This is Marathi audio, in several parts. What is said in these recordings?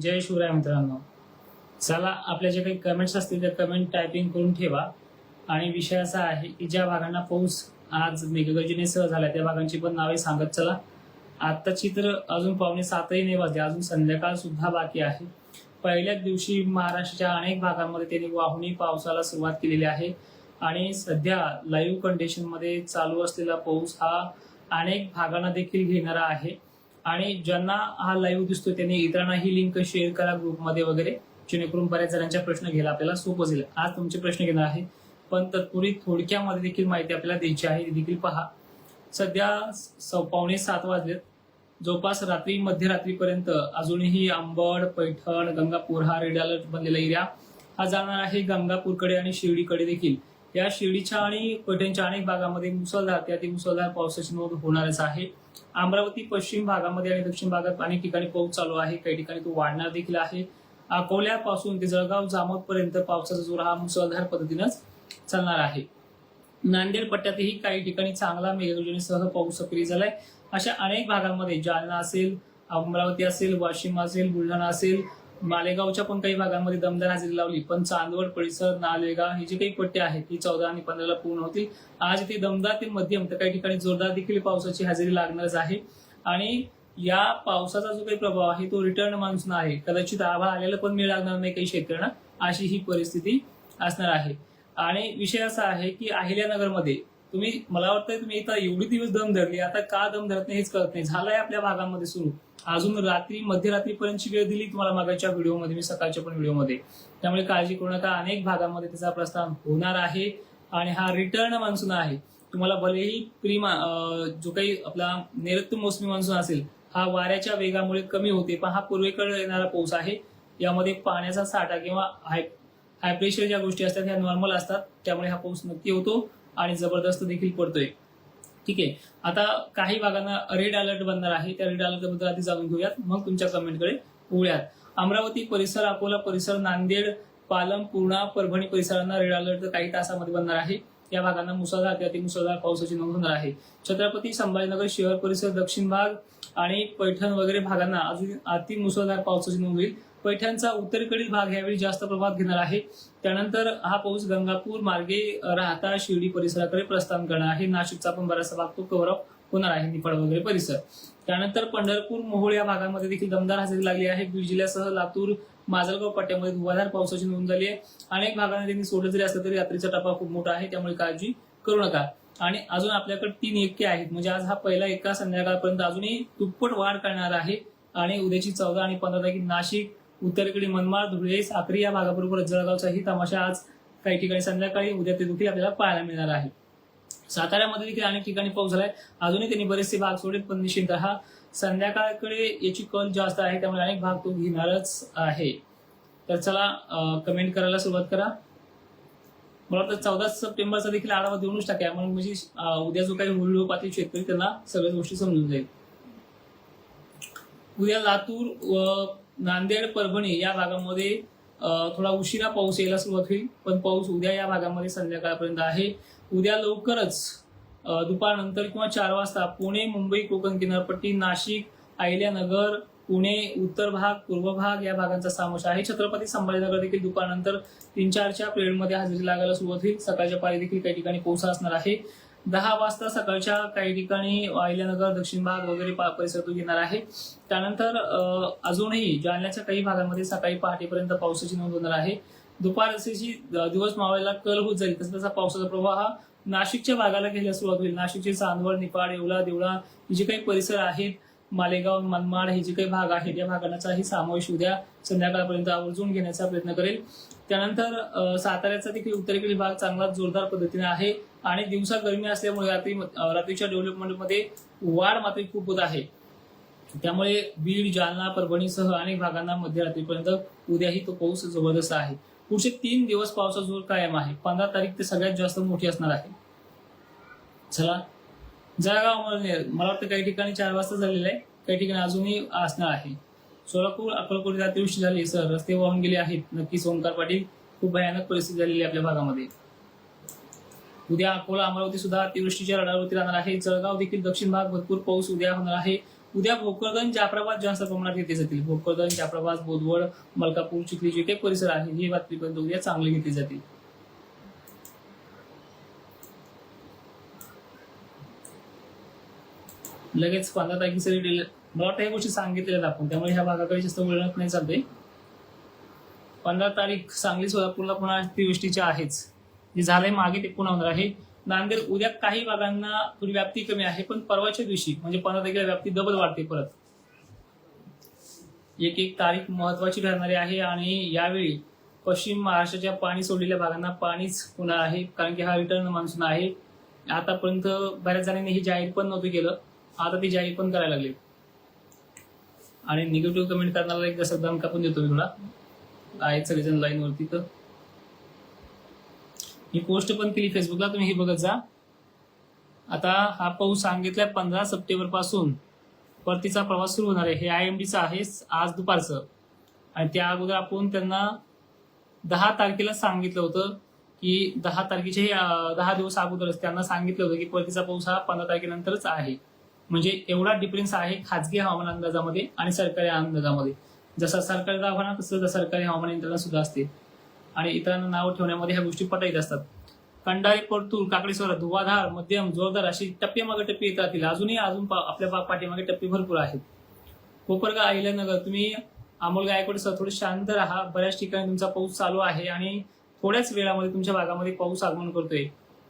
जय शिवराय मित्रांनो. चला आपल्या जे काही कमेंट्स असतील त्या कमेंट टायपिंग करून ठेवा. आणि विषय असा आहे की ज्या भागांना पाऊस आज मेघगर्जनेसह झाला त्या भागांची पण नावे सांगत चला. आत्ताची तर अजून पावणे सातही नाही वाजले अजून संध्याकाळ सुद्धा बाकी आहे. पहिल्याच दिवशी महाराष्ट्राच्या अनेक भागांमध्ये त्यांनी वाहुनी पावसाला सुरुवात केलेली आहे. आणि सध्या लाईव्ह कंडिशनमध्ये चालू असलेला पाऊस हा अनेक भागांना देखील घेणारा आहे. आणि ज्यांना हा लाईव्ह दिसतो त्यांनी इतरांना ही लिंक शेअर करा ग्रुपमध्ये वगैरे जेणेकरून बऱ्याच जणांच्या प्रश्न घ्यायला आपल्याला सोपं जाईल. आज तुमचे प्रश्न घेणार आहे पण तत्पूर्वी थोडक्यामध्ये देखील माहिती आपल्याला द्यायची आहे ती देखील पहा. सध्या स- पावणे सात वाजलेत. जवळपास रात्री मध्यरात्रीपर्यंत अजूनही आंबड पैठण गंगापूर हा रेड अलर्ट बनलेला एरिया हा जाणार आहे गंगापूरकडे आणि शिर्डीकडे देखील. या शिर्डीच्या आणि पैठणच्या अनेक भागामध्ये मुसळधार त्या मुसळधार पावसाची नोंद होणारच आहे. अमरावती पश्चिम भागामध्ये आणि दक्षिण भागात अनेक ठिकाणी पाऊस चालू आहे. काही ठिकाणी तो वाढणार देखील आहे. अकोल्यापासून ते जळगाव जामोद पर्यंत पावसाचा जोर हा मुसळधार पद्धतीनंच चालणार आहे. नांदेड पट्ट्यातही काही ठिकाणी चांगला मेघगर्जनेसह पाऊस सक्रिय झालाय. अशा अनेक भागांमध्ये जालना असेल अमरावती असेल वाशिम असेल बुलढाणा असेल मालेगावच्या पण काही भागांमध्ये दमदार हजेरी लावली. पण चांदवड परिसर नालेगाव हे जे काही पट्टे आहेत ती चौदा आणि पंधराला पूर्ण होतील. आज इथे दमदार ते मध्यम तर काही ठिकाणी जोरदार देखील पावसाची हजेरी लागणारच आहे. आणि या पावसाचा जो काही प्रभाव आहे तो रिटर्न मान्सून आहे. कदाचित आभा आलेला पण मिळ लागणार नाही काही शेतकऱ्यांना. अशी ही परिस्थिती असणार आहे. आणि विषय असा आहे की अहिल्यानगरमध्ये तुम्ही मला वाटतं तुम्ही इथं एवढी दिवस दम धरली आता का दम धरत नाही हेच कळत नाही. झालंय आपल्या भागामध्ये सुरू. अजून रात्री मध्यरात्रीपर्यंतची वेळ दिली तुम्हाला मागाच्या व्हिडिओमध्ये मी सकाळच्या पण व्हिडिओमध्ये. त्यामुळे काळजी करू नका. अनेक भागामध्ये त्याचा प्रस्थान होणार आहे आणि हा रिटर्न मान्सून आहे. तुम्हाला भलेही प्री मा- जो काही आपला नैऋत्य मोसमी मान्सून असेल हा वाऱ्याच्या वेगामुळे कमी होते पण हा पूर्वेकडे येणारा पाऊस आहे. यामध्ये पाण्याचा साठा किंवा हाय हाय प्रेशर ज्या गोष्टी असतात ह्या नॉर्मल असतात. त्यामुळे हा पाऊस नक्की होतो. आणि जबरदस्त देखील पडतोय. ठीक आहे. आता काही भागांना रेड अलर्ट बनणार आहे. त्या रेड अलर्टबद्दल आधी जाणून घेऊयात. मग तुमच्या कमेंटकडे उघड्यात अमरावती परिसर अकोला परिसर नांदेड पालम पूर्णा परभणी परिसरांना रेड अलर्ट काही तासामध्ये बनणार आहे. या भागांना मुसळधार ते अतिमुसळधार पावसाची नोंद होणार आहे. छत्रपती संभाजीनगर शहर परिसर दक्षिण भाग आणि पैठण वगैरे भागांना अजून अति मुसळधार पावसाची नोंद होईल. पैठणचा उत्तरेकडील भाग यावेळी जास्त प्रभाव घेणार आहे. त्यानंतर हा पाऊस गंगापूर मार्गे राहता शिर्डी परिसराकडे प्रस्थान करणार आहे. नाशिकचा पण बराचसा भाग तो कव्हर होणार आहे. निफाड वगैरे परिसर. त्यानंतर पंढरपूर मोहोळ या भागामध्ये देखील दमदार हजेरी लागली आहे. बीड जिल्ह्यासह लातूर माजलगाव पट्ट्यामध्ये धुवाधार पावसाची नोंद झाली आहे. अनेक भागांना त्यांनी सोडलं जरी असलं तरी रात्रीचा टप्पा खूप मोठा आहे. त्यामुळे काळजी करू नका. आणि अजून आपल्याकडे तीन एक्के आहेत. म्हणजे आज हा पहिला एका संध्याकाळपर्यंत अजूनही दुप्पट वाढ करणार आहे. आणि उद्याची चौदा आणि पंधरा तारखे नाशिक उत्तरेकडे मनमाड धुळे साक्री या भागाबरोबरच जळगावचाही तमाशा आज काही ठिकाणी संध्याकाळी उद्या ते देखील आपल्याला पाहायला मिळणार आहे. साताऱ्यामध्ये देखील अनेक ठिकाणी पाऊस झालाय. अजूनही त्यांनी बरेचसे भाग सोडलेत पण निश्चित हा संध्याकाळकडे याची कल जास्त आहे त्यामुळे अनेक भाग तो घेणारच आहे. तर चला कमेंट करायला सुरुवात करा. मला वाटतं चौदा सप्टेंबरचा देखील आढावा देऊनच टाका म्हणून म्हणजे उद्या जो काही होल्डोपातील शेतकरी त्यांना सगळ्या गोष्टी समजून जाईल. उद्या लातूर व नांदेड परभणी या भागामध्ये थोडा उशिरा पाऊस यायला सुरुवात होईल पण पाऊस उद्या या भागामध्ये संध्याकाळपर्यंत आहे. उद्या लवकरच दुपारनंतर किंवा चार वाजता पुणे मुंबई कोकण किनारपट्टी नाशिक अहिल्यानगर पुणे उत्तर भाग पूर्व भाग या भागांचा समावेश आहे. छत्रपती संभाजीनगर देखील दुपारनंतर तीन चारच्या पिरियडमध्ये हजेरी लागायला सुरुवात होईल. सकाळच्या पारी देखील काही ठिकाणी पाऊस असणार आहे. दहा वाजता सकाळच्या काही ठिकाणी अहिल्यानगर दक्षिण भाग वगैरे पा- परिसरातून येणार आहे. त्यानंतर अजूनही जालन्याच्या काही भागांमध्ये सकाळी पहाटेपर्यंत पावसाची नोंद होणार आहे. दुपार असेची दिवस मावायला कल होत जाईल. तसा तसा पावसाचा प्रवाह हा नाशिकच्या भागाला घ्यायला सुरुवात होईल. नाशिकचे चांदवड निपाड येवला देवळा हे जे काही परिसर आहेत मालेगाव मनमाड हे जे काही भाग आहेत या भागांचाही समावेश उद्या संध्याकाळपर्यंत आवर्जून घेण्याचा प्रयत्न करेल. त्यानंतर साताऱ्याचा देखील उत्तरेकडील भाग चांगला जोरदार पद्धतीने आहे. आणि दिवसा गरमी असल्यामुळे रात्री रात्रीच्या डेव्हलपमेंटमध्ये वाढ मात्र खूप होत आहे. त्यामुळे बीड जालना परभणीसह अनेक भागांना मध्यरात्रीपर्यंत उद्याही तो पाऊस जबरदस्त आहे. पुढचे तीन दिवस पावसाचा जोर कायम आहे. पंधरा तारीख ते सगळ्यात जास्त मोठी असणार आहे. चला जळगाव अमळनेर मला वाटतं काही ठिकाणी चार वाजता झालेलं आहे. काही ठिकाणी अजूनही असणार आहे. सोलापूर अक्कलकोट अतिवृष्टी झाली सर रस्ते वाहून गेले आहेत. नक्कीच ओंकार पाटील खूप भयानक परिस्थिती झालेली आहे आपल्या भागामध्ये. उद्या अकोला अमरावती सुद्धा अतिवृष्टीच्या रडावरती राहणार आहे. जळगाव देखील दक्षिण भाग भरपूर पाऊस उद्या होणार आहे. उद्या भोकरदन जाफराबाद जास्त प्रमाणात घेतले जातील. भोकरदन जाफराबाद बोदवड मलकापूर चिखली जे काही परिसर आहे ही बातमीपर्यंत उद्या चांगली घेतली जातील. लगेच पंधरा तारखेसाठी डिले मला वाटतं ह्या गोष्टी सांगितलेल्या आपण त्यामुळे ह्या भागाकडे जास्त वळणत नाही चालते पंधरा तारीख सांगली सोलापूरला पुन्हा अतिवृष्टीच्या आहेच. हे झालंय मागे ते पुन्हा होणार आहे. नांदेड उद्या काही भागांना थोडी व्याप्ती कमी आहे पण परवाच्या दिवशी म्हणजे पंधरा तारखेला व्याप्ती डबल वाढते परत. एक एक तारीख महत्वाची ठरणारी आहे आणि यावेळी पश्चिम महाराष्ट्राच्या पाणी सोडलेल्या भागांना पाणीच होणार आहे कारण की हा रिटर्न मान्सून आहे. आतापर्यंत बऱ्याच जणांनी हे जाहीर पण नव्हतं केलं. आता ते जाहीर पण करायला लागले. आणि निगेटिव्ह कमेंट करणारा एक जसं दम कापून देतो मी तुला. आहेत सगळेजण लाईन वरती तर. मी पोस्ट पण केली फेसबुकला तुम्ही हे बघत जा. आता हा पाऊस सांगितलाय पंधरा सप्टेंबरपासून. परतीचा प्रवास सुरू होणार आहे. हे आय एम डीचं आहे आज दुपारचं. आणि त्या अगोदर आपण त्यांना दहा तारखेला सांगितलं होतं की दहा तारखेचे हे, दहा दिवस अगोदरच त्यांना सांगितलं होतं की परतीचा पाऊस हा पंधरा तारखेनंतरच आहे. म्हणजे एवढा डिफरन्स आहे खाजगी हवामान अंदाजामध्ये आणि सरकारी अंदाजामध्ये. जसा सरकारी दवाखाना तसं सरकारी हवामान यंत्रणा सुद्धा असते. आणि इतरांना नाव ठेवण्यामध्ये ह्या गोष्टी पटायत असतात. कंडाळे परतूर काकडेश्वर धुवाधार मध्यम जोरदार अशी टप्प्यामागे टप्पे येत राहतील अजूनही अजून पा- आपल्या पा- पाठीमागे टप्पे भरपूर आहेत. कोपरगा अहिल्यानगर तुम्ही अमोल गायकवाड सर थोडे शांत राहा. बऱ्याच ठिकाणी तुमचा पाऊस चालू आहे आणि थोड्याच वेळामध्ये तुमच्या भागामध्ये पाऊस आगमन करतोय.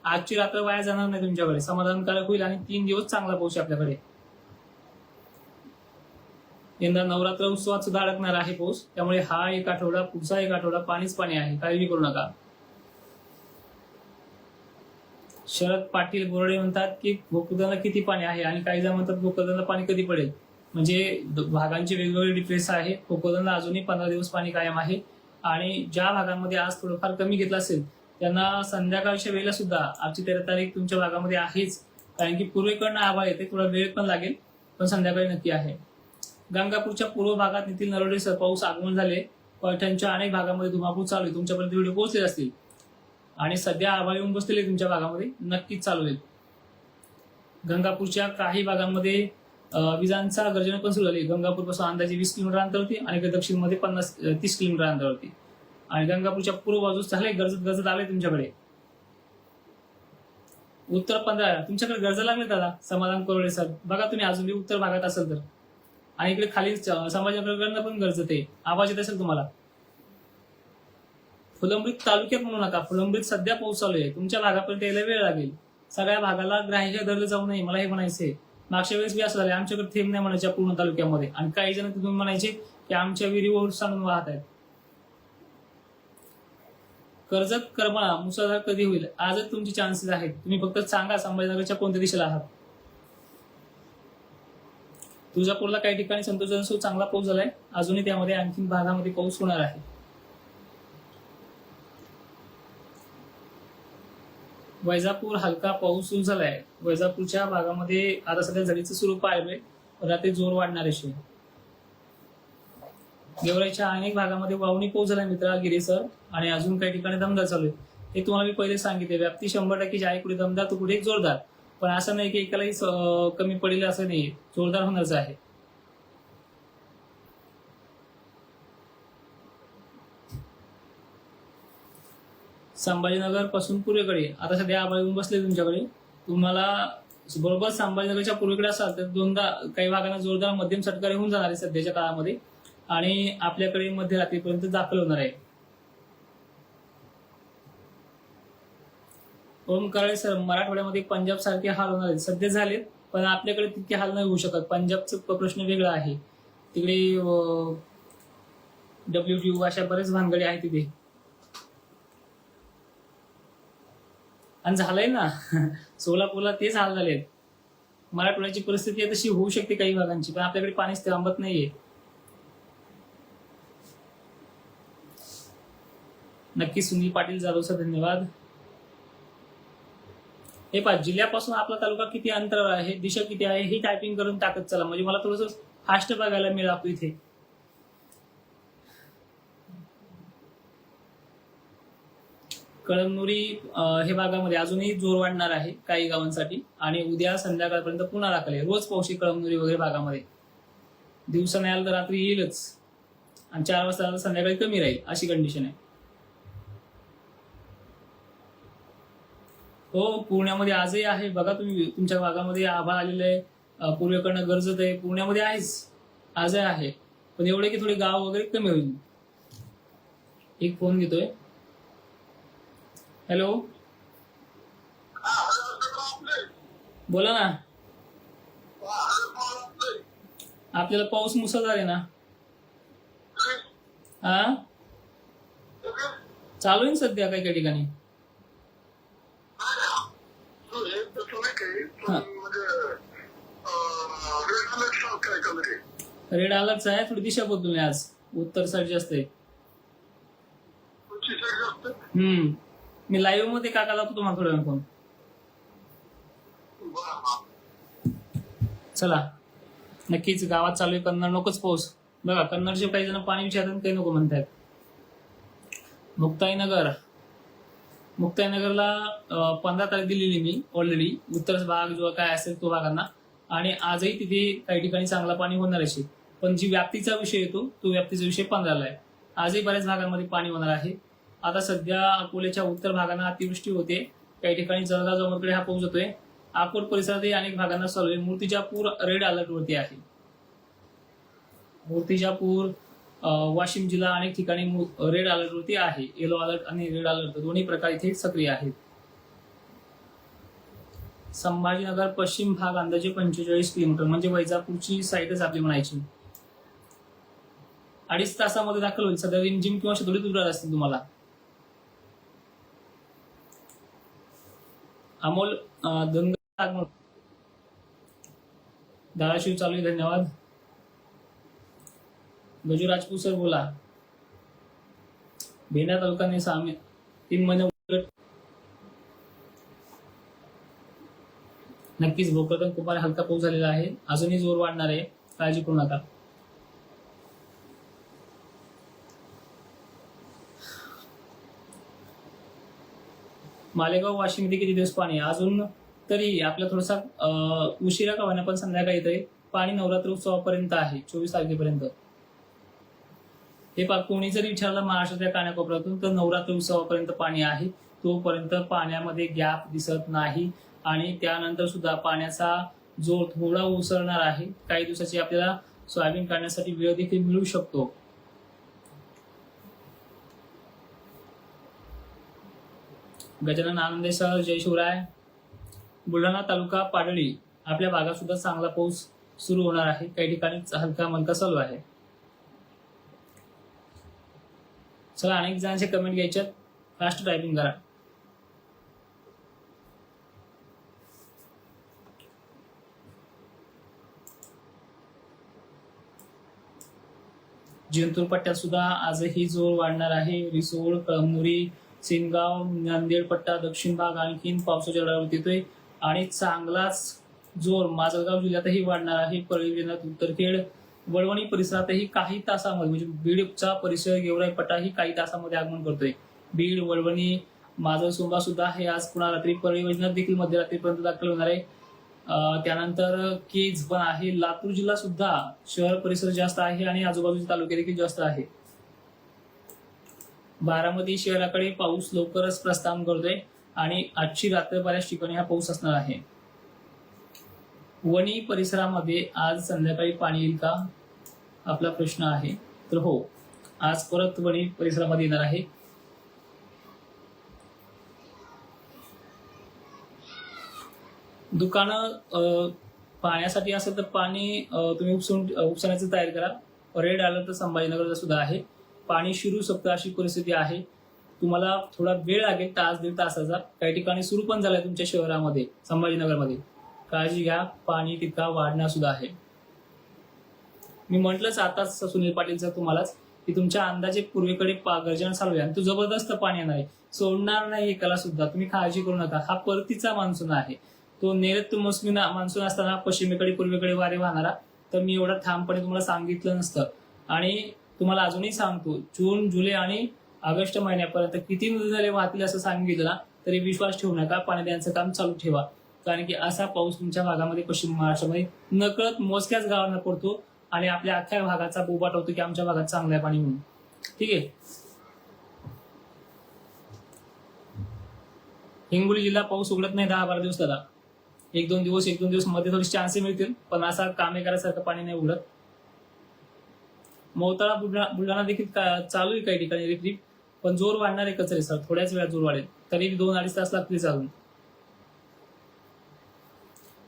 आजची रात्र वाया जाणार नाही तुमच्याकडे. समाधानकारक होईल आणि तीन दिवस चांगला पाऊस आहे आपल्याकडे. यंदा नवरात्र उत्सवात सुद्धा अडकणार आहे पाऊस. त्यामुळे हा एक आठवडा पुढचा एक आठवडा पाणीच पाणी आहे. काळजी करू नका. शरद पाटील बोर्डे म्हणतात की गोकुळदाला किती पाणी आहे आणि काही जण म्हणतात गोकुळदाला पाणी कधी पडेल? म्हणजे भागांचे वेगवेगळे डिफरन्स आहे. गोकुळदाला अजूनही पंधरा दिवस पाणी कायम आहे. आणि ज्या भागांमध्ये आज थोडंफार कमी घेतलं असेल त्यांना संध्याकाळच्या वेळेला सुद्धा आजची तेरा तारीख तुमच्या भागामध्ये आहेच. कारण की पूर्वेकडनं आभाळ येते थोडा वेळ पण लागेल पण संध्याकाळी नक्की आहे. गंगापूरच्या पूर्व भागात नितीन नरोडे पाऊस आगमन झाले. पैठणच्या अनेक भागामध्ये धुमाकूळ चालू आहे. तुमच्यापर्यंत व्हिडिओ पोहोचले असतील. आणि सध्या आभाळ येऊन बसलेले तुमच्या भागामध्ये. नक्कीच चालू आहेत गंगापूरच्या काही भागांमध्ये विजांचा गर्जना पण सुरू झाली. गंगापूरपासून अंदाजे वीस किलोमीटर अंतरावरती आणि दक्षिणमध्ये पन्नास तीस किलोमीटर अंतरावरती. आणि गंगापूरच्या पूर्व बाजूस झाले गरजत गरजत आले तुमच्याकडे. उत्तर पंधरा. तुमच्याकडे गरजा लागले दादा समाधान करोडे सर. बघा तुम्ही अजूनही उत्तर भागात असेल तर. आणि इकडे खाली समाज संभाजीनगरकडनं पण गरजत आहे आवाज येत असेल तुम्हाला? फुलंब्रीत तालुक्यात म्हणू नका. फुलंब्रीत सध्या पाऊस चालू आहे. तुमच्या भागापर्यंत यायला वेळ लागेल. सगळ्या भागाला ग्राह्य धरलं जाऊ नये. मला हे म्हणायचंय. मागच्या वेळेस बी असं झालं आमच्याकडे थेंब नाही म्हणायच्या पूर्ण तालुक्यामध्ये. आणि काही जण तुम्ही म्हणायचे की आमच्या विहिरीवर सांगून वाहत आहेत. कर्जत करमाळा मुसळधार कधी होईल? आजच तुमचे चान्सेस आहेत. तुम्ही फक्त सांगा संभाजीनगरच्या कोणत्या दिशेला आहात? तुळजापूरला काही ठिकाणी संतोषजनक चांगला पाऊस झालाय. अजूनही त्यामध्ये आणखी भागामध्ये पाऊस होणार आहे. वैजापूर हलका पाऊस सुरू झालाय. वैजापूरच्या भागामध्ये आता सध्या झडीचं स्वरूप आहे रात्री जोर वाढणार आहे. गेवराईच्या अनेक भागामध्ये वावणी पाऊस झालाय मित्रा गिरीसर आणि अजून काही ठिकाणी दमदार चालू आहे. हे तुम्हाला मी पहिले सांगितले. व्याप्ती शंभर टक्के आहे कुठे दमदार तर कुठे जोरदार. पण असं नाही की एकालाही कमी पडेल असं नाही. जोरदार होणारच आहे. संभाजीनगरपासून पूर्वेकडे. आता सध्या आभाळ येऊन बसले तुमच्याकडे. तुम्हाला बरोबर संभाजीनगरच्या पूर्वेकडे असाल तर दोनदा काही भागांना जोरदार मध्यम सटकारे होऊन जाणार आहे सध्याच्या काळामध्ये. आणि आपल्याकडे मध्यरात्रीपर्यंत दाखल होणार आहे. ओम सर मराठवाड्यामध्ये पंजाब सारखे हाल होणार आहेत. सध्या झालेत पण आपल्याकडे तितके हाल नाही होऊ शकत. पंजाबचा प्रश्न वेगळा आहे. तिकडे डब्ल्यू टी अशा बरेच भानगडी आहेत तिथे. आणि झालंय ना? सोलापूरला तेच हाल झालेत. मराठवाड्याची परिस्थिती आहे तशी होऊ शकते काही भागांची पण आपल्याकडे पाणीच थांबत नाहीये. नक्की सुनील पाटील जाधव सर धन्यवाद. हे पहा जिल्ह्यापासून आपला तालुका किती अंतरावर आहे दिशा किती आहे ही टायपिंग करून टाकत चला. म्हणजे मला थोडस फास्ट बघायला मिळालं इथे. कळमनुरी हे भागामध्ये अजूनही जोर वाढणार आहे काही गावांसाठी. आणि उद्या संध्याकाळपर्यंत पुन्हा दाखल रोज पाऊस कळमनुरी वगैरे भागामध्ये. दिवसा नाही आलं तर रात्री येईलच. आणि चार वाजता संध्याकाळी कमी राहील अशी कंडिशन आहे. हो पुण्यामध्ये आजही आहे. बघा तुम्ही तुमच्या भागामध्ये आभाळ आलेलं आहे. पूर्वेकडनं गरजत आहे. पुण्यामध्ये आहेच. आजही आहे. पण एवढे की थोडे गाव वगैरे कमी होईल. एक फोन घेतोय. हॅलो बोला ना. आपल्याला पाऊस मुसळधार आहे ना. हा चालू आहे सध्या काही काही ठिकाणी? रेड अलर्टच आहे थोडी दिशा बदलून आज. उत्तर साईड जास्त आहे. हम्म. मी लाईव्हमध्ये काका जातो तुम्हाला थोड्या वेळ फोन चला. नक्कीच गावात चालू आहे कन्नड नकोच पाऊस. बघा कन्नडचे काही जण पाणी विचारतात काही नको म्हणतात. मुक्ताईनगर मुक्ताईनगरला पंधरा तारीख दिलेली मी ऑलरेडी उत्तर भाग जो काय असेल तो भागांना. आणि आजही तिथे काही ठिकाणी चांगला पाणी होणार आहे. पण जी व्याप्तीचा विषय येतो तो व्याप्तीचा विषय पंधराला आहे. आजही बऱ्याच भागांमध्ये पाणी होणार आहे. आता सध्या अकोल्याच्या उत्तर भागांना अतिवृष्टी होते. काही ठिकाणी जळगाव जवळकडे हा पाऊस होतोय अकोट परिसरातही अनेक भागांना चालू आहे मूर्तिजापूर रेड अलर्टवरती आहे. मूर्तिजापूर वाशिम जिल्हा अनेक ठिकाणी रेड अलर्ट वरती आहे. येलो अलर्ट आणि रेड अलर्ट दोन्ही प्रकार इथे सक्रिय आहेत. संभाजीनगर पश्चिम भाग अंदाजे पंचेचाळीस किलोमीटर म्हणजे वैजापूरची साईडच आपली म्हणायची. अडीच तासामध्ये दाखल होईल. सध्या रिमझिम किंवा शतोडी तुरणार असतील तुम्हाला. अमोल धनगर धाराशिव चालू आहे. धन्यवाद. गजू राजपूत सर बोला. भेंडा तालुका सामी तीन महिने उलट नक्कीच भोकरदन कुमार हलका पाऊस झालेला आहे. अजूनही जोर वाढणार आहे. काळजी करू नका. मालेगाव वाशिममध्ये किती दिवस पाणी? अजून तरी आपला थोडासा अं, उशिरा का होण्या पण संध्याकाळी येतंय. पाणी नवरात्र उत्सवापर्यंत आहे चोवीस तारखेपर्यंत. हे कोणी जरी विचारलं महाराष्ट्राच्या कानाकोपऱ्यातून तर नवरात्र उत्सवापर्यंत पाणी आहे. तोपर्यंत पाण्यामध्ये गॅप दिसत नाही. आणि त्यानंतर सुद्धा पाण्याचा जोर थोडा उसळणार आहे काही दिवसाची आपल्याला सोयाबीन काढण्यासाठी वेळ देखील मिळू शकतो. गजानन आनंदे सर जय शिवराय. बुलढाणा तालुका पाडळी आपल्या भागात सुद्धा चांगला पाऊस सुरू होणार आहे. काही ठिकाणी हलका मलका चालू आहे. चला अनेक जणांचे कमेंट घ्यायच्यात फास्ट टायपिंग करा. जिंतूर पट्ट्यात सुद्धा आजही जोर वाढणार आहे. रिसोड कळमुरी सिंगाव नांदेड पट्टा दक्षिण भाग आणखीन पावसाच्या डळावर येतोय. आणि चांगलाच जोर माजलगाव जिल्ह्यातही वाढणार आहे. परळी जिल्ह्यात उत्तरखेड वळवणी परिसरातही काही तासामध्ये म्हणजे बीडचा परिसर गेवराई पट्टा ही काही तासामध्ये आगमन करतोय. बीड वळवणी माजलसोंबा सुद्धा हे आज पुन्हा रात्री परियोजना देखील मध्यरात्रीपर्यंत दाखल होणार आहे. त्यानंतर केज पण आहे. लातूर जिल्हा सुद्धा शहर परिसर जास्त आहे आणि आजूबाजूचे तालुके देखील जास्त आहे. बारामती शहराकडे पाऊस लवकरच प्रस्थान करतोय आणि आजची रात्र बऱ्याच ठिकाणी हा पाऊस असणार आहे. वणी परिसरामध्ये आज संध्याकाळी पाणी येईल का? आपला प्रश्न आहे. तर हो आज परत वणी परिसरामध्ये येणार आहे. दुकानं पाण्यासाठी असेल तर पाणी तुम्ही उपसून उपसण्याचं तयार करा. रेड आलं तर संभाजीनगरला सुद्धा आहे. पाणी शिरू शकतं अशी परिस्थिती आहे. तुम्हाला थोडा वेळ लागेल तास दीड तासाचा. काही ठिकाणी सुरू पण झालाय तुमच्या शहरामध्ये संभाजीनगरमध्ये. काळजी घ्या पाणी तितका वाढणार सुद्धा आहे. मी म्हटलंच आताच सुनील पाटील तुम्हालाच की तुमच्या अंदाजे पूर्वेकडे पा- गर्जना चालू आहे आणि तो जबरदस्त पाणी येणार आहे सोडणार नाही एकाला सुद्धा. तुम्ही काळजी करू नका. हा परतीचा मान्सून आहे. तो नैऋत्य मोसमी मान्सून असताना पश्चिमेकडे पूर्वेकडे वारे वाहणारा तर मी एवढं ठामपणे तुम्हाला सांगितलं नसतं. आणि तुम्हाला अजूनही सांगतो जून जुलै आणि ऑगस्ट महिन्यापर्यंत किती नदी झाले वाहतील असं सांगितलं ना तरी विश्वास ठेवू नका. पाणी द्यायचं काम चालू ठेवा. कारण की असा पाऊस तुमच्या भागामध्ये पश्चिम महाराष्ट्रामध्ये नकळत मोजक्याच गावांना पडतो आणि आपल्या अख्ख्या भागाचा बोबाट होतो की आमच्या भागात चांगलं आहे पाणी म्हणून. ठीक आहे? हिंगोली जिल्हा पाऊस उघडत नाही दहा बारा दिवस दादा एक दोन दिवस एक दोन दिवसमध्ये थोडी चान्स मिळतील पण असा कामे करायसारखं पाणी नाही उघडत. मोताळा बुलढाणा बुलढाणा देखील चालू आहे काही ठिकाणी रिपरिप पण जोर वाढणार आहे कचरे सर थोड्याच वेळात जोर वाढेल. तरी दोन अडीच तास लागतील चालून.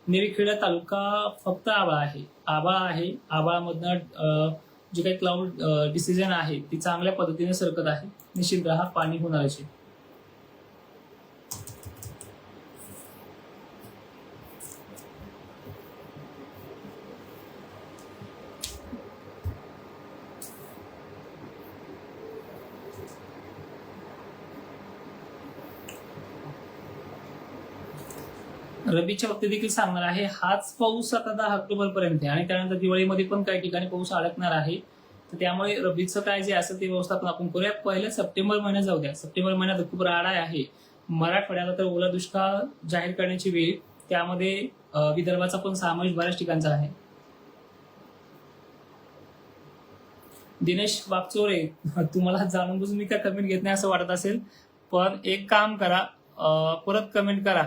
निरीखेडा तालुका फक्त आबाळ आहे. आबाळ आहे. आबाळामधनं जे काही क्लाउड डिसिजन आहे ती चांगल्या पद्धतीने सरकत आहे. निश्चित राहा पाणी होणारच रबीच्या बाबतीत देखील सांगणार आहे हाच पाऊस आता दहा ऑक्टोबर पर्यंत आहे. आणि त्यानंतर दिवाळीमध्ये पण काही ठिकाणी पाऊस अडकणार आहे. तर त्यामुळे रबीचं काय जे असेल ते व्यवस्थापन आपण करूया. पहिल्या सप्टेंबर महिन्यात जाऊ द्या. सप्टेंबर महिन्यात खूप राडा आहे. मराठवाड्याला तर ओला दुष्काळ जाहीर करण्याची वेळ. त्यामध्ये विदर्भाचा पण समावेश बऱ्याच ठिकाणचा आहे. दिनेश वागचोरे तुम्हाला जाणून बुजून मी काय कमेंट घेत नाही असं वाटत असेल. पण एक काम करा. परत कमेंट करा.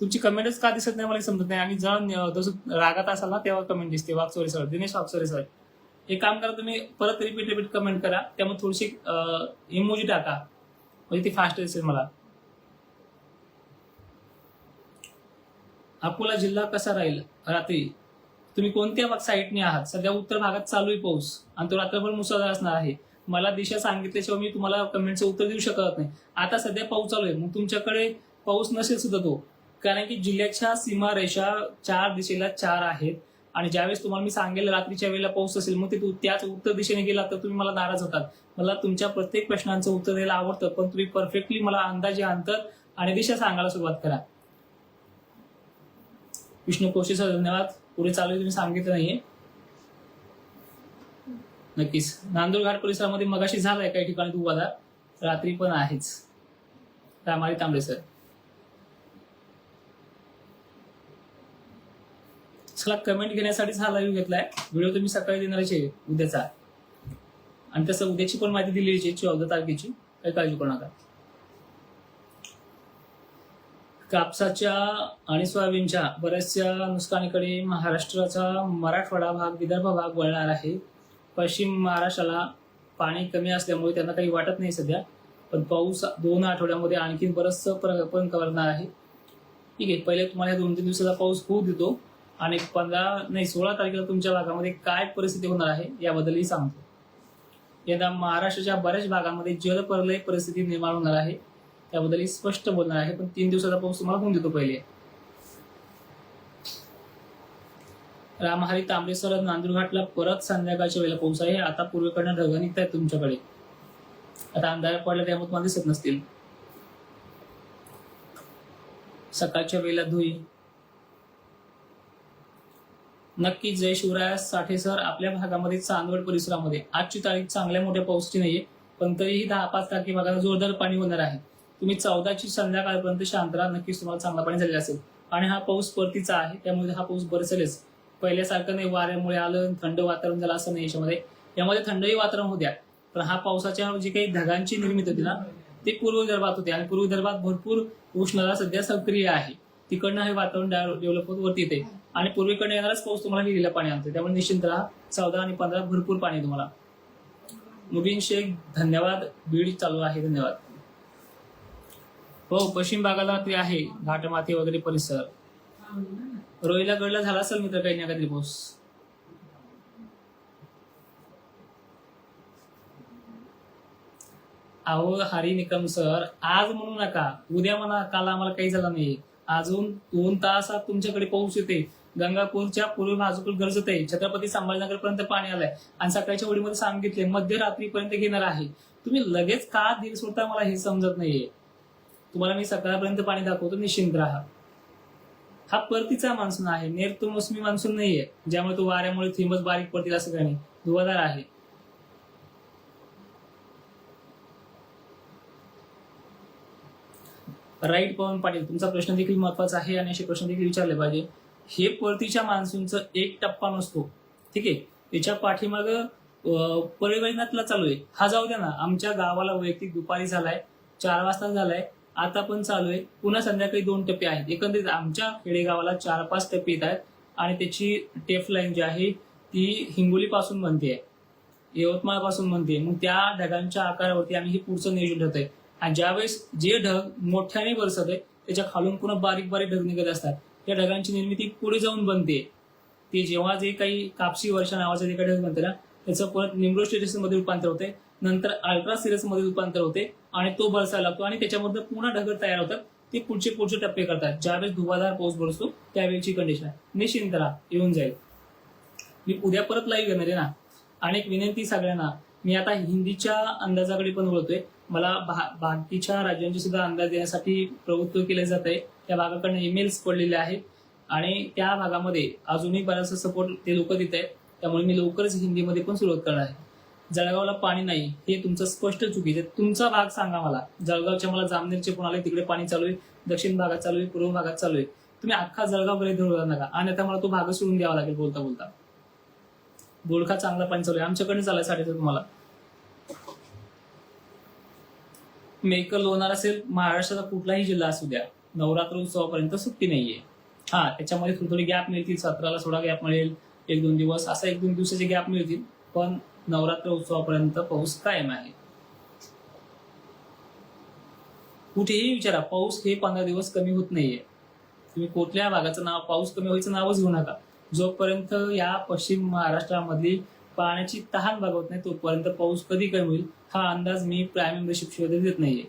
तुमची कमेंटच का दिसत नाही मला समजत नाही. आणि जण जसं रागात असाल ना तेव्हा कमेंट दिसते. वाकचोरे सर दिनेश वाकचोरे सर एक काम करा तुम्ही परत रिपीट रिपीट कमेंट करा. त्यामुळे थोडीशी इमोजी टाका. म्हणजे ती फास्ट दिसेल मला. अकोला जिल्हा कसा राहील? रात्री. तुम्ही कोणत्या साईडने आहात? सध्या उत्तर भागात चालू आहे पाऊस. आणि तो रात्रभर मुसळधार असणार आहे. मला दिशा सांगितल्याशिवाय मी तुम्हाला कमेंटचं उत्तर देऊ शकत नाही. आता सध्या पाऊस चालू आहे. मग तुमच्याकडे पाऊस नसेल सुद्धा तो. कारण की जिल्ह्याच्या सीमारेषा चार दिशेला चार आहेत. आणि ज्यावेळेस तुम्हाला मी सांगेल रात्रीच्या वेळेला पाऊस असेल मग ते त्याच उत्तर दिशेने गेला तर तुम्ही मला नाराज होतात. मला तुमच्या प्रत्येक प्रश्नांचं उत्तर द्यायला आवडतं पण तुम्ही परफेक्टली मला अंदाजे अंतर आणि दिशा सांगायला सुरुवात करा. विष्णू कोशीचा धन्यवाद. पुढे चालू आहे तुम्ही सांगितलं नाहीये. नक्कीच. नांदूर घाट परिसरामध्ये मगाशी झालाय काही ठिकाणी तू वादा रात्री पण आहेच. रामारी तांबडे सर चला कमेंट घेण्यासाठीच हा लाईव्ह घेतलाय. व्हिडिओ तुम्ही सकाळी देणारच आहे उद्याचा. आणि तसं उद्याची पण माहिती दिलेली आहे चौदा तारखेची. काही काळजी करू नका. कापसाच्या आणि सोयाबीनच्या बऱ्याचशा नुकसानीकडे महाराष्ट्राचा मराठवाडा भाग विदर्भ भाग वळणार आहे. पश्चिम महाराष्ट्राला पाणी कमी असल्यामुळे त्यांना काही वाटत नाही सध्या. पण पाऊस दोन आठवड्यामध्ये आणखी बरंचसं पण करणार आहे. ठीक आहे पहिले तुम्हाला दोन तीन दिवसाचा पाऊस होऊ देतो. आणि पंधरा नाही सोळा तारखेला तुमच्या भागामध्ये काय परिस्थिती होणार आहे याबद्दलही सांगतो. यंदा महाराष्ट्राच्या बऱ्याच भागामध्ये जलप्रलय परिस्थिती निर्माण होणार आहे त्याबद्दल स्पष्ट बोलणार आहे पण तीन दिवसाचा पाऊस तुम्हाला होऊन देतो पहिले? रामहरी तांबरेसर नांदुरघाटला परत संध्याकाळच्या वेळेला पाऊस आहे आता पूर्वेकडनं ढग निघत आहेत तुमच्याकडे. आता अंधार पडला त्यामुळे तुम्हाला दिसत नसतील. सकाळच्या वेळेला धुई नक्कीच जय शिवराय साठे सर आपल्या भागामध्ये चांदवड परिसरामध्ये. आजची तारीख चांगल्या मोठ्या पाऊसची नाहीये पण तरीही दहा पाच तारखे भागात जोरदार पाणी होणार आहे. तुम्ही चौदाची संध्याकाळपर्यंत शांत राहा नक्कीच तुम्हाला चांगला पाणी झालेला असेल. आणि हा पाऊस परतीचा आहे त्यामुळे हा पाऊस बरसेलच. पहिल्यासारखं नाही वाऱ्यामुळे आलं थंड वातावरण झालं असं नाही याच्यामध्ये. यामध्ये थंडही वातावरण होत्या पण हा पावसाच्या जे काही ढगांची निर्मिती होती ना ते पूर्व विदर्भात होते. आणि पूर्व विदर्भात भरपूर उष्णता सध्या सक्रिय आहे. तिकडनं हे वातावरण डेव्हलप होत वरती येते. आणि पूर्वीकडे येणारच पाऊस तुम्हाला विहिरीला पाणी आणतो त्यामुळे निश्चिंत राहा. चौदा आणि पंधरा भरपूर पाणी आहे तुम्हाला. मुबीन शेख धन्यवाद. बीड चालू आहे धन्यवाद. हो पश्चिम भागाला ते आहे घाटमाती वगैरे परिसर. रोईला गडला झाला असेल मित्र काही ना काहीतरी पाऊस? अहो हरी निकम सर आज म्हणू नका. उद्या म्हणा काल आम्हाला काही झालं नाही. अजून दोन तासात तुमच्याकडे पाऊस येते गंगापूरच्या पूर्व बाजूकडे गरजत आहे छत्रपती संभाजीनगर पर्यंत पाणी आलंय. आणि सकाळच्या ओळीमध्ये सांगितले मध्यरात्रीपर्यंत घेणार आहे. तुम्ही लगेच का दिल सोडता मला हे समजत नाहीये? तुम्हाला मी सकाळपर्यंत पाणी दाखवतो निश्चिंत राहा. हा परतीचा मान्सून आहे. नेर तो मोसमी मान्सून नाहीये ज्यामुळे तो वाऱ्यामुळे थेंबच बारीक पडतील असं काही धुवादार धुवाधार आहे. राईट पवन पाटील तुमचा प्रश्न देखील महत्त्वाचा आहे आणि असे प्रश्न देखील विचारले पाहिजे. हे परतीच्या मान्सूनचं एक टप्पा नसतो. ठीक आहे? त्याच्या पाठीमाग परिवहनातला चालू आहे. हा जाऊ द्या ना. आमच्या गावाला वैयक्तिक दुपारी झालाय चार वाजता झालाय आता पण चालू आहे. पुन्हा संध्याकाळी दोन टप्पे आहेत. एकंदरीत आमच्या खेडेगावाला चार पाच टप्पे येत आहेत आणि त्याची टेफ लाईन जी आहे ती हिंगोली पासून बनते यवतमाळपासून बनते मग त्या ढगांच्या आकारावरती आम्ही हे पुढचं नियोजन आहे. आणि ज्यावेळेस जे ढग मोठ्याने बरसत आहे त्याच्या खालून पुन्हा बारीक बारीक ढग निघत असतात. त्या ढगांची निर्मिती पुढे जाऊन बनते. ते जेव्हा जे काही कापशी वर्षा नावाचं जे काही ढग बनते ना त्याचं परत निम्रो मध्ये रूपांतर होते नंतर अल्ट्रा सिरसमध्ये रूपांतर होते आणि तो बरसायला लागतो आणि त्याच्यामधून पुन्हा ढग तयार होतात. ते पुढचे पुढचे टप्पे करतात. ज्यावेळेस धुवाधार पाऊस बरसतो त्यावेळेची कंडिशन आहे निश्चिंत राहा. येऊन जाईल. मी उद्या परत लाईव्ह घेणार आहे ना. आणि एक विनंती सगळ्यांना. मी आता हिंदीच्या अंदाजाकडे पण बोलतोय मला भा- बाकीच्या राज्यांचे सुद्धा अंदाज देण्यासाठी प्रवृत्त केले जात आहे त्या भागाकडनं ईमेल्स पडलेले आहेत. आणि त्या भागामध्ये अजूनही बराचसा सपोर्ट ते लोक देत आहेत. त्यामुळे मी लवकरच हिंदीमध्ये पण सुरुवात करणार आहे. जळगावला पाणी नाही हे तुमचं स्पष्ट चुकीचं आहे. तुमचा भाग सांगा मला. जळगावच्या मला जामनेरचे पण आले तिकडे पाणी चालू आहे. दक्षिण भागात चालू आहे पूर्व भागात चालू आहे. तुम्ही अख्खा जळगावकडे धरून नका. आणि आता मला तो भाग सोडून द्यावा लागेल बोलता बोलता. बोलखा चांगला पाणी चालू आहे. आमच्याकडे चालाय साडेसात तुम्हाला. मेकर लोणार असेल महाराष्ट्राचा कुठलाही जिल्हा असू द्या. नवरात्र उत्सवापर्यंत सुट्टी नाहीये. हा त्याच्यामध्ये थोडी थोडी गॅप मिळतील सतराला थोडा गॅप मिळेल एक दोन दिवस असा एक दोन दिवसाचे गॅप मिळतील पण नवरात्र उत्सवापर्यंत पाऊस कायम आहे. कुठेही विचारा पाऊस हे पंधरा दिवस कमी होत नाहीये. तुम्ही कुठल्या भागाचं नाव पाऊस कमी व्हायचं नावच घेऊ नका. जोपर्यंत या पश्चिम महाराष्ट्रामधली पाण्याची तहान भागवत नाही तोपर्यंत पाऊस कधी कमी होईल हा अंदाज मी प्राईम मेंबरशिप देत नाहीये.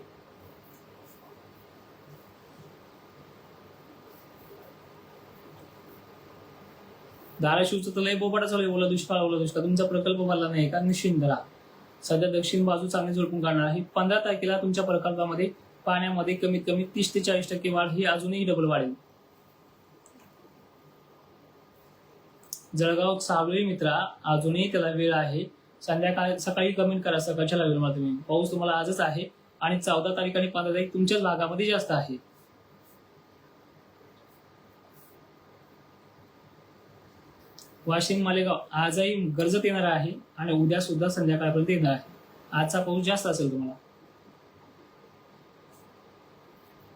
धाराशिवचं तर लय बोबाटा चालू आहे. ओला दुष्काळ ओला दुष्काळ. तुमचा प्रकल्प भरला नाही का? निश्चिंत सध्या दक्षिण बाजू चांगली झोडपून काढणार आहे. पंधरा तारखेला तुमच्या प्रकल्पामध्ये पाण्यामध्ये कमीत कमी तीस ते चाळीस टक्के वाढ ही अजूनही डबल वाढेल. जळगाव सावळी मित्रा अजूनही त्याला वेळ आहे. संध्याकाळी सकाळी कमेंट करा सकाळच्या लाईव्ह मला तुम्ही. पाऊस तुम्हाला आजच आहे आणि चौदा तारीख आणि पंधरा तारीख तुमच्याच भागामध्ये जास्त आहे. वाशिम मालेगाव आजही गरजत येणार आहे आणि उद्या सुद्धा संध्याकाळपर्यंत येणार आहे. आजचा पाऊस जास्त असेल तुम्हाला?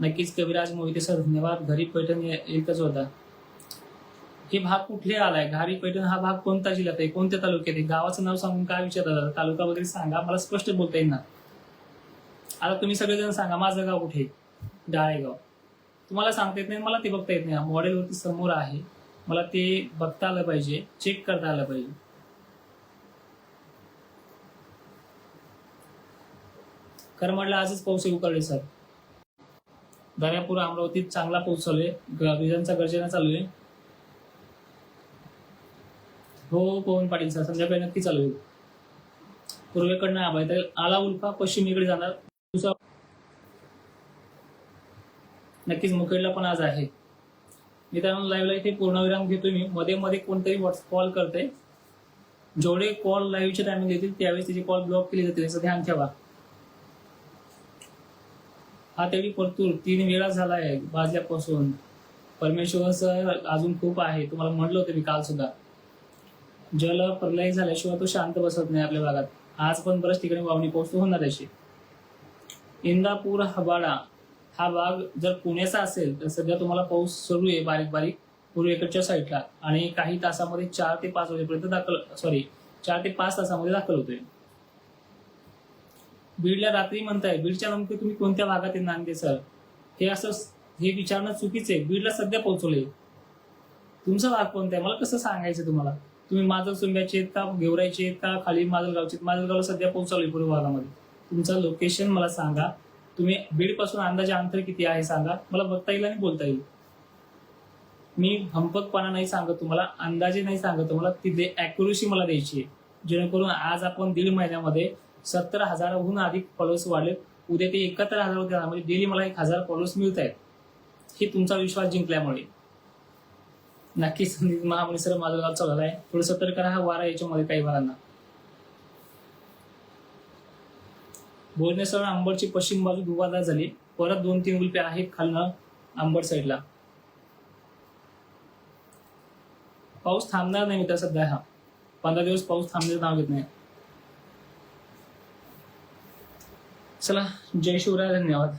नक्कीच कविराज मोहिते सर धन्यवाद. घरी पैठण एकच होता. हे भाग कुठले आलाय? घारी पैठण हा भाग कोणता जिल्ह्यात आहे? कोणत्या तालुक्यात आहे? गावाचं नाव सांगून काय विचारतात तालुका वगैरे सांगा. मला स्पष्ट बोलता येईल ना आता तुम्ही सगळेजण सांगा माझं गाव कुठे आहे? डाळेगाव. तुम्हाला सांगता येत नाही मला ते बघता येत नाही. मॉडेलवरती समोर आहे. मला ते बघता आलं पाहिजे चेक करता आलं पाहिजे. करमाडला आजच पाऊस उकळले सर. दर्यापूर अमरावतीत चांगला पाऊस चालू आहे. विजांचा गर्जना चालू आहे. हो पवन पाटील सर संध्याकाळी नक्की चालू आहे पूर्वेकडनं आबाय तर आला उल्फा पश्चिमेकडे जाणार. नक्कीच मुखेडला पण आज आहे. मित्रांनो लाईव्हला इथे पूर्णविराम घेतोय मी. मध्ये मध्ये कोणतरी व्हॉट्सअप कॉल करते जेवढे कॉल लाईव्हच्या टायमिंग येतील त्यावेळेस त्याचे कॉल ब्लॉक केले जातील. याचं ध्यान ठेवा. हा तेवढी परतूर तीन वेळा झाला आहे वाजल्यापासून परमेश्वर सर अजून खूप आहे. तुम्हाला म्हटलं होतं मी काल सुद्धा. जल प्रलय झाल्याशिवाय तो शांत बसत नाही आपल्या भागात. आज पण बऱ्याच ठिकाणी वावणी पोहोचतो होणार अशी. इंदापूर हबाडा हा भाग जर पुण्याचा असेल तर सध्या तुम्हाला पाऊस सुरू आहे बारीक बारीक. पूर्वेकडच्या साईडला आणि काही तासामध्ये चार ते पाच वाजेपर्यंत दाखल सॉरी चार ते पाच तासामध्ये दाखल होतोय. बीडला रात्री म्हणताय बीडच्या नेमके तुम्ही कोणत्या भागात आहे नांदे सर हे असं हे विचारणं चुकीचं आहे. बीडला सध्या पोहोचवले तुमचा भाग कोणता आहे? मला कसं सांगायचं तुम्हाला? तुम्ही माजल सुंब्याचे का? गेवरायचे का? खाली माजलगावचे आहेत? माजलगावला सध्या पोहोचवले पूर्व भागामध्ये. तुमचं लोकेशन मला सांगा. तुम्ही बीडपासून अंदाजे अंतर किती आहे सांगा. मला बघता येईल आणि बोलता येईल. मी भंपकपणा नाही सांगत तुम्हाला अंदाजे नाही सांगत तुम्हाला ती अॅक्युरेसी मला द्यायची आहे. जेणेकरून आज आपण दीड महिन्यामध्ये सत्तर हजाराहून अधिक फॉलोअर्स वाढले. उद्या ते एकाहत्तर हजार होते म्हणजे डेली मला एक हजार फॉलोअर्स मिळत आहेत. हे तुमचा विश्वास जिंकल्यामुळे. नक्कीच संदीप सर माझं गाव चालला आहे थोडं सतर्क राहा वारा याच्यामध्ये काही वारांना भुवनेश्वर अंबडची पश्चिम बाजू धुवादार झाली. परत दोन तीन उल्पे आहेत खालनं अंबड साईडला. पाऊस थांबणार नाही मित्र सध्या हा. पंधरा दिवस पाऊस थांबण्याचं नाव घेत नाही. चला जय शिवराय धन्यवाद.